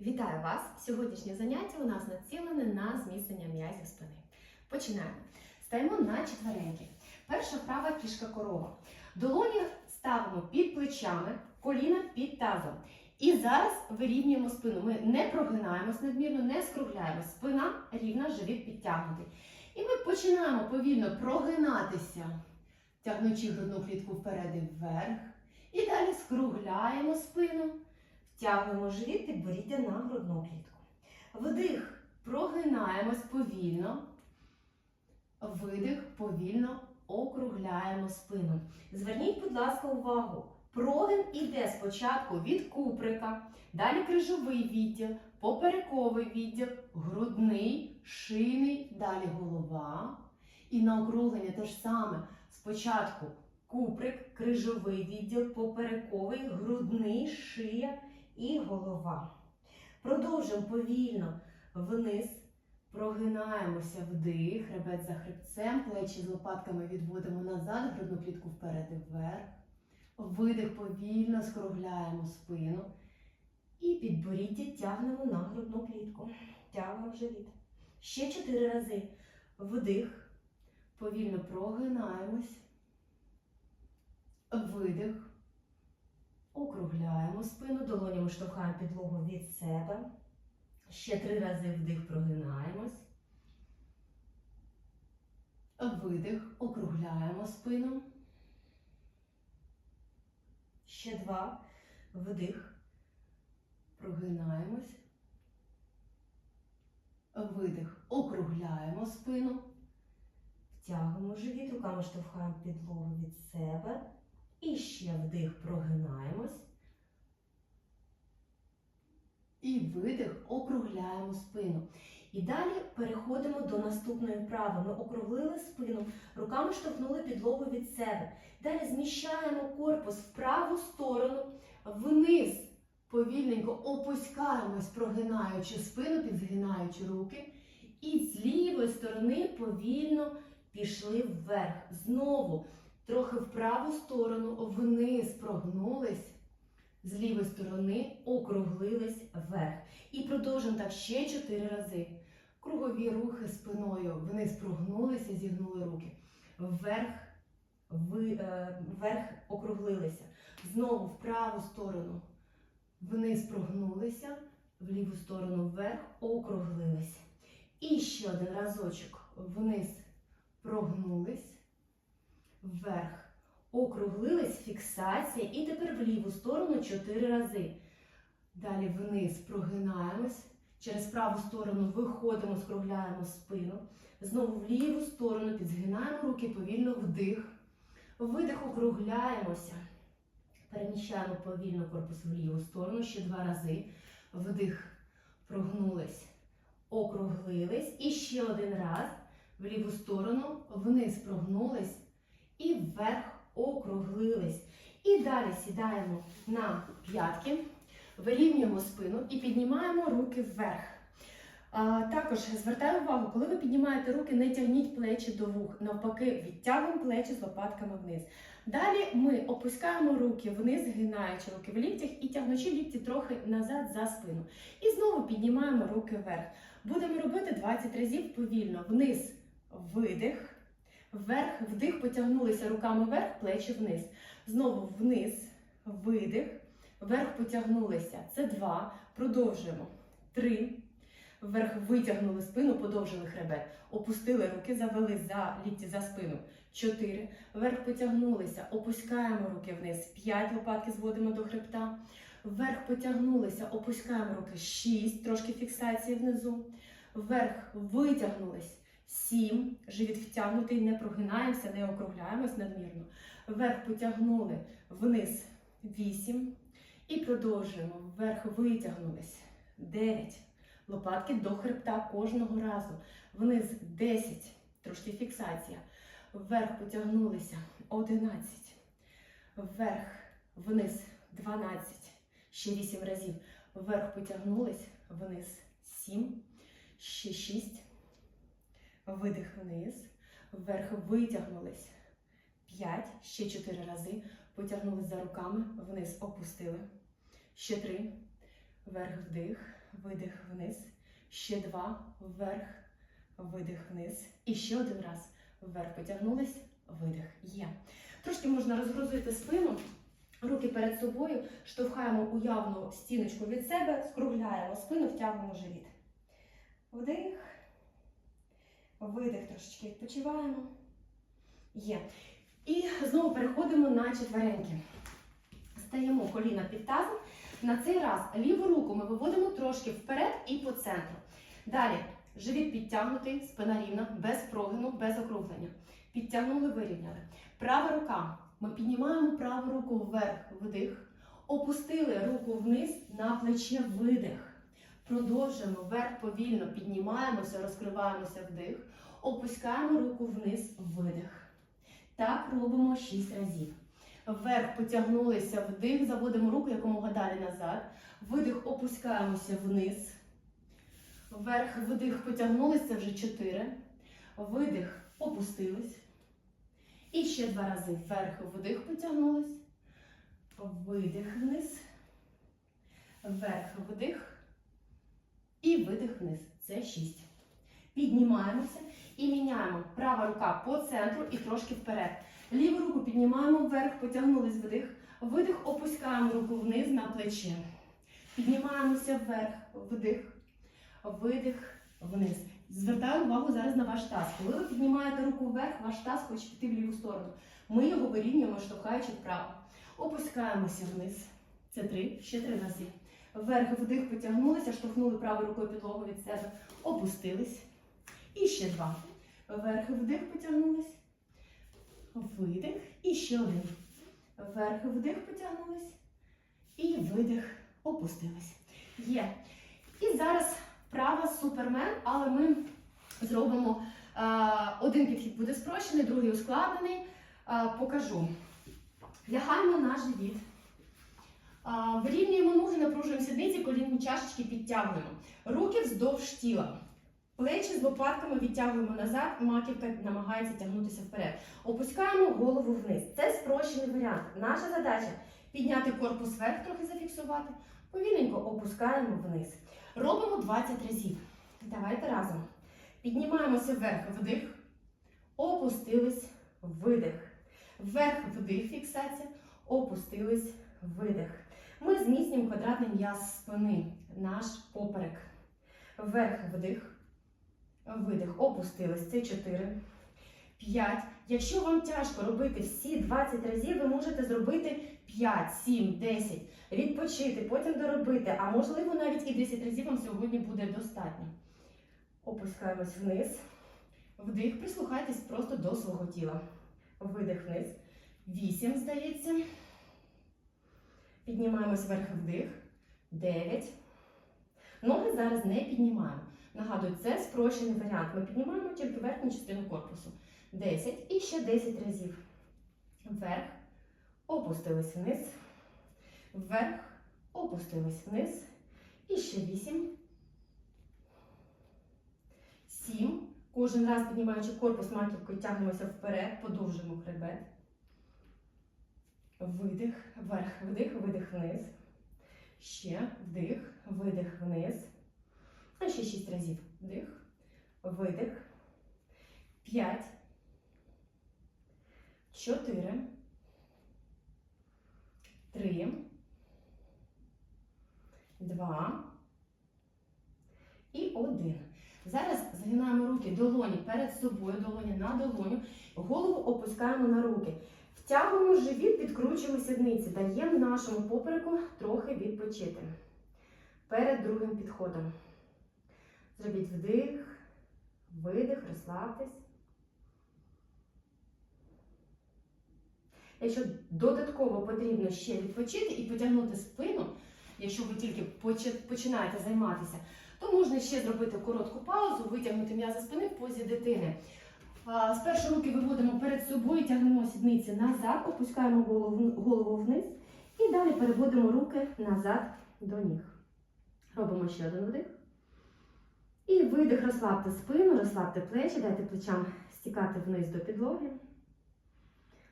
Вітаю вас! Сьогоднішнє заняття у нас націлене на зміцнення м'язів спини. Починаємо. Стаємо на четвереньки. Перша вправа кішка корова. Долоні ставимо під плечами, коліна під тазом. І зараз вирівнюємо спину. Ми не прогинаємось надмірно, не скругляємо. Спина рівна, живіт підтягнутий. І ми починаємо повільно прогинатися, тягнучи грудну клітку вперед і вверх. І далі скругляємо спину. Втягуємо живіт, підборіддя на грудну клітку. Вдих, прогинаємось повільно. Видих, повільно округляємо спину. Зверніть, будь ласка, увагу. Прогин іде спочатку від куприка, далі крижовий відділ, поперековий відділ, грудний, шийний, далі голова. І на округлення те ж саме. Спочатку куприк, крижовий відділ, поперековий, грудний, шия і голова. Продовжуємо повільно вниз. Прогинаємося вдих, хребет за хребцем, плечі з лопатками відводимо назад, грудну клітку вперед і вверх. Видих повільно, скругляємо спину. І підборіддя тягнемо на грудну клітку. Тягнемо живіт. Ще чотири рази. Вдих. Повільно прогинаємось. Видих. Округляємо спину, долонями штовхаємо підлогу від себе. Ще три рази вдих, прогинаємось. Видих, округляємо спину. Ще два. Вдих. Прогинаємось. Видих. Округляємо спину. Втягуємо живіт, руками штовхаємо підлогу від себе. І ще вдих, прогинаємось. І видих, округляємо спину. І далі переходимо до наступної вправи. Ми округлили спину, руками штовхнули підлогу від себе. Далі зміщаємо корпус в праву сторону, вниз. Повільненько опускаємось, прогинаючи спину, підзгинаючи руки. І з лівої сторони повільно пішли вверх. Знову трохи в праву сторону, вниз прогнулись. З лівої сторони округлились вверх. І продовжуємо так ще чотири рази. Кругові рухи спиною вниз прогнулися, зігнули руки. Вверх, ви, е, вверх округлилися. Знову в праву сторону вниз прогнулися, в ліву сторону вверх округлилися. І ще один разочок. Вниз прогнулись, вверх округлились, фіксація. І тепер в ліву сторону 4 рази. Далі вниз прогинаємось. Через праву сторону виходимо, скругляємо спину. Знову в ліву сторону підзгинаємо руки, повільно вдих. Видих, округляємося. Переміщаємо повільно корпус в ліву сторону ще два рази. Вдих, прогнулись, округлились. І ще один раз. В ліву сторону, вниз прогнулись і вверх округлились. І далі сідаємо на п'ятки, вирівнюємо спину і піднімаємо руки вверх. Також звертаю увагу, коли ви піднімаєте руки, не тягніть плечі до вух. Навпаки, відтягуємо плечі з лопатками вниз. Далі ми опускаємо руки вниз, згинаючи руки в ліктях і тягнучи лікті трохи назад за спину. І знову піднімаємо руки вверх. Будемо робити 20 разів повільно. Вниз видих. Вверх, вдих, потягнулися руками вверх, плечі вниз. Знову вниз, видих, вверх потягнулися. Це два. Продовжуємо. Три. Вверх витягнули спину, подовжили хребет. Опустили руки, завели за лікті за спину. Чотири. Вверх потягнулися. Опускаємо руки вниз. П'ять лопатки зводимо до хребта. Вверх потягнулися, опускаємо руки. Шість. Трошки фіксації внизу. Вверх витягнулись. Сім. Живіт втягнутий, не прогинаємося, не округляємось надмірно. Вверх потягнули, вниз вісім. І продовжуємо. Вверх витягнулись. Дев'ять. Лопатки до хребта кожного разу. Вниз 10. Трошки фіксація. Вверх потягнулися. 11. Вверх, вниз 12. Ще 8 разів. Вверх потягнулись, вниз 7. Ще 6. Видих вниз. Вверх витягнулись. 5. Ще 4 рази. Потягнулись за руками. Вниз опустили. Ще 3. Вверх, вдих, видих вниз. Ще два. Вверх, видих вниз. І ще один раз. Вверх потягнулись, видих. Є. Трошки можна розгрузити спину. Руки перед собою, штовхаємо уявну стіночку від себе, скругляємо спину, втягнемо живіт. Вдих. Видих трошечки відпочиваємо. Є. І знову переходимо на четвереньки. Стаємо коліна під тазом. На цей раз ліву руку ми виводимо трошки вперед і по центру. Далі живіт підтягнутий, спина рівна, без прогину, без округлення. Підтягнули, вирівняли. Права рука. Ми піднімаємо праву руку вверх, вдих. Опустили руку вниз на плече видих. Продовжуємо вверх повільно піднімаємося, розкриваємося вдих. Опускаємо руку вниз, видих. Так робимо 6 разів. Вверх потягнулися вдих, заводимо руку якомога далі назад. Видих, опускаємося вниз. Вверх, вдих, потягнулися вже 4. Видих, опустились. І ще два рази. Вверх, вдих, потягнулись. Видих вниз. Вверх, вдих. І видих вниз. Це 6. Піднімаємося і міняємо. Права рука по центру і трошки вперед. Ліву руку піднімаємо вверх, потягнулись вдих. Видих, опускаємо руку вниз на плече. Піднімаємося вверх, вдих, видих, вниз. Звертаю увагу зараз на ваш таз. Коли ви піднімаєте руку вверх, ваш таз хоче піти в ліву сторону. Ми його вирівнюємо, штовхаючи вправо. Опускаємося вниз. Це три, ще три рази. Вверх, вдих, потягнулися, штовхнули правою рукою підлогу від себе. Опустились. І ще два. Вверх, вдих, потягнулись. Видих. І ще один. Вверх, вдих, потягнулись. І видих, опустились. Є. І зараз вправа супермен, але ми зробимо один підхід буде спрощений, другий ускладнений. Покажу. Лягаємо на живіт. Вирівнюємо ноги, напружуємо сідниці, колінні чашечки підтягуємо. Руки вздовж тіла. Плечі з лопатками відтягуємо назад, маківка намагається тягнутися вперед. Опускаємо голову вниз. Це спрощений варіант. Наша задача підняти корпус вверх, трохи зафіксувати. Повільненько опускаємо вниз. Робимо 20 разів. Давайте разом. Піднімаємося вверх, вдих, опустились, видих. Вверх, вдих, фіксація, опустились, видих. Ми зміцнюємо квадратний м'яз спини, наш поперек. Вверх, вдих. Видих, опустились. Це 4. 5. Якщо вам тяжко робити всі 20 разів, ви можете зробити 5, 7, 10. Відпочити, потім доробити. А можливо, навіть і 10 разів вам сьогодні буде достатньо. Опускаємось вниз. Вдих, прислухайтесь просто до свого тіла. Видих вниз. 8, здається. Піднімаємось вверх вдих. 9. Ноги зараз не піднімаємо. Нагадую, це спрощений варіант. Ми піднімаємо тільки верхню частину корпусу. 10 і ще 10 разів. Вверх, опустились вниз. Вверх, опустились вниз. І ще 8. 7. Кожен раз піднімаючи корпус маківкою, тягнемося вперед, подовжуємо хребет. Видих, вверх, вдих, видих вниз. Ще вдих, видих вниз. А ще 6 разів. Вдих, видих. 5. 4. 3. 2. І 1. Зараз згинаємо руки долоні перед собою, долоні на долоню. Голову опускаємо на руки. Втягуємо живіт, підкручуємо сідниці. Даємо нашому попереку трохи відпочити. Перед другим підходом. Зробіть вдих, видих, розслабтесь. Якщо додатково потрібно ще відпочити і потягнути спину, якщо ви тільки починаєте займатися, то можна ще зробити коротку паузу, витягнути м'язи спини в позі дитини. Спершу руки виводимо перед собою, тягнемо сідниці назад, опускаємо голову, вниз і далі переводимо руки назад до ніг. Робимо ще один вдих. І видих, розслабте спину, розслабте плечі, дайте плечам стікати вниз до підлоги.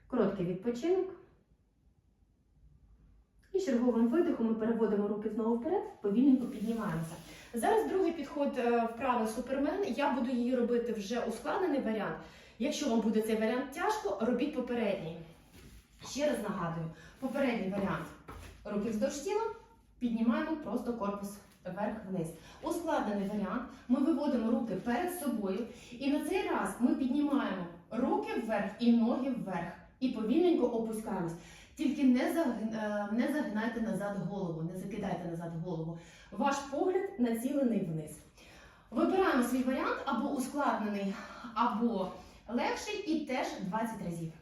Короткий відпочинок. І черговим видихом ми переводимо руки знову вперед, повільненько піднімаємося. Зараз другий підход е, вправи супермен. Я буду її робити вже ускладнений варіант. Якщо вам буде цей варіант тяжко, робіть попередній. Ще раз нагадую, попередній варіант. Руки вздовж тіла, піднімаємо просто корпус вверх-вниз. Ускладнений варіант. Ми виводимо руки перед собою. І на цей раз ми піднімаємо руки вверх і ноги вверх. І повільненько опускаємось. Тільки не, е, не загинайте назад голову, не закидайте назад голову. Ваш погляд націлений вниз. Вибираємо свій варіант або ускладнений, або легший, і теж 20 разів.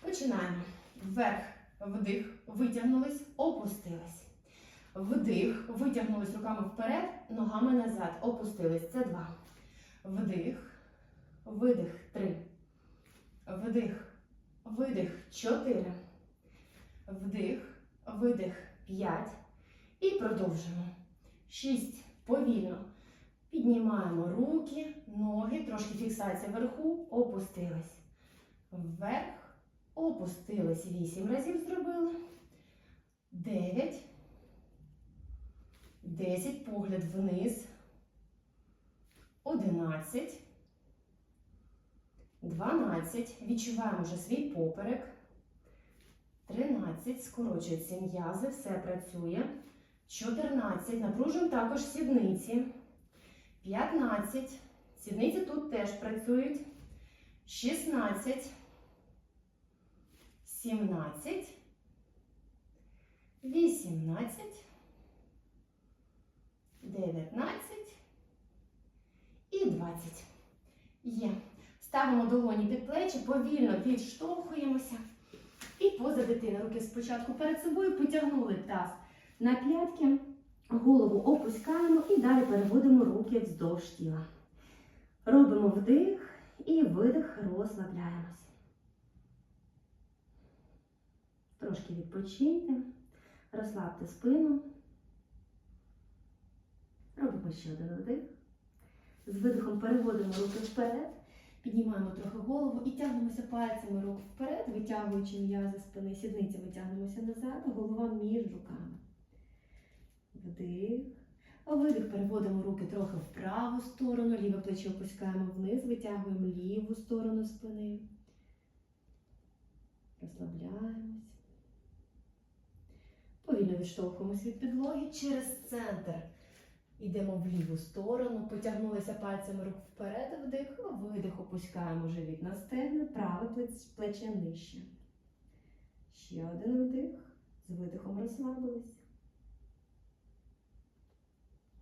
Починаємо. Вверх, вдих, витягнулись, опустились. Вдих, витягнулись руками вперед, ногами назад, опустились. Це два. Вдих, видих, три. Вдих, видих, чотири. Вдих, видих, п'ять. І продовжуємо. Шість. Повільно. Піднімаємо руки, ноги, трошки фіксація вверху, опустились. Вверх, опустились. Вісім разів зробили. Дев'ять. Десять. Погляд вниз. Одинадцять. Дванадцять. Відчуваємо вже свій поперек. Тринадцять. Скорочуються м'язи, все працює. 14. Напружуємо також сідниці. 15. Сідниці тут теж працюють. 16. 17. 18. 19. І 20. Є. Ставимо долоні під плечі, повільно підштовхуємося. І поза дитини. Руки спочатку перед собою потягнули таз на п'ятки, голову опускаємо і далі переводимо руки вздовж тіла. Робимо вдих і видих, розслабляємось. Трошки відпочиньте, розслабте спину. Робимо ще один вдих. З видихом переводимо руки вперед, піднімаємо трохи голову і тягнемося пальцями рук вперед, витягуючи м'язи спини, сідниці витягнемося назад, голова між руками. Вдих. Видих. Переводимо руки трохи в праву сторону, ліве плече опускаємо вниз, витягуємо ліву сторону спини. Розслабляємось. Повільно відштовхуємось від підлоги через центр. Йдемо в ліву сторону, потягнулися пальцями рук вперед, вдих, видих, опускаємо живіт на стегна, праве плече нижче. Ще один вдих, з видихом розслабились.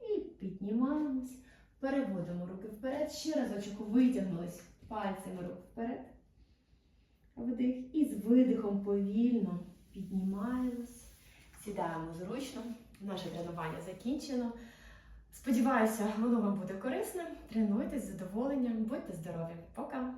І піднімаємось, переводимо руки вперед, ще разочок витягнулись пальцями рук вперед. Вдих. І з видихом повільно піднімаємось, сідаємо зручно. Наше тренування закінчено. Сподіваюся, воно вам буде корисним. Тренуйтесь з задоволенням, будьте здорові. Пока!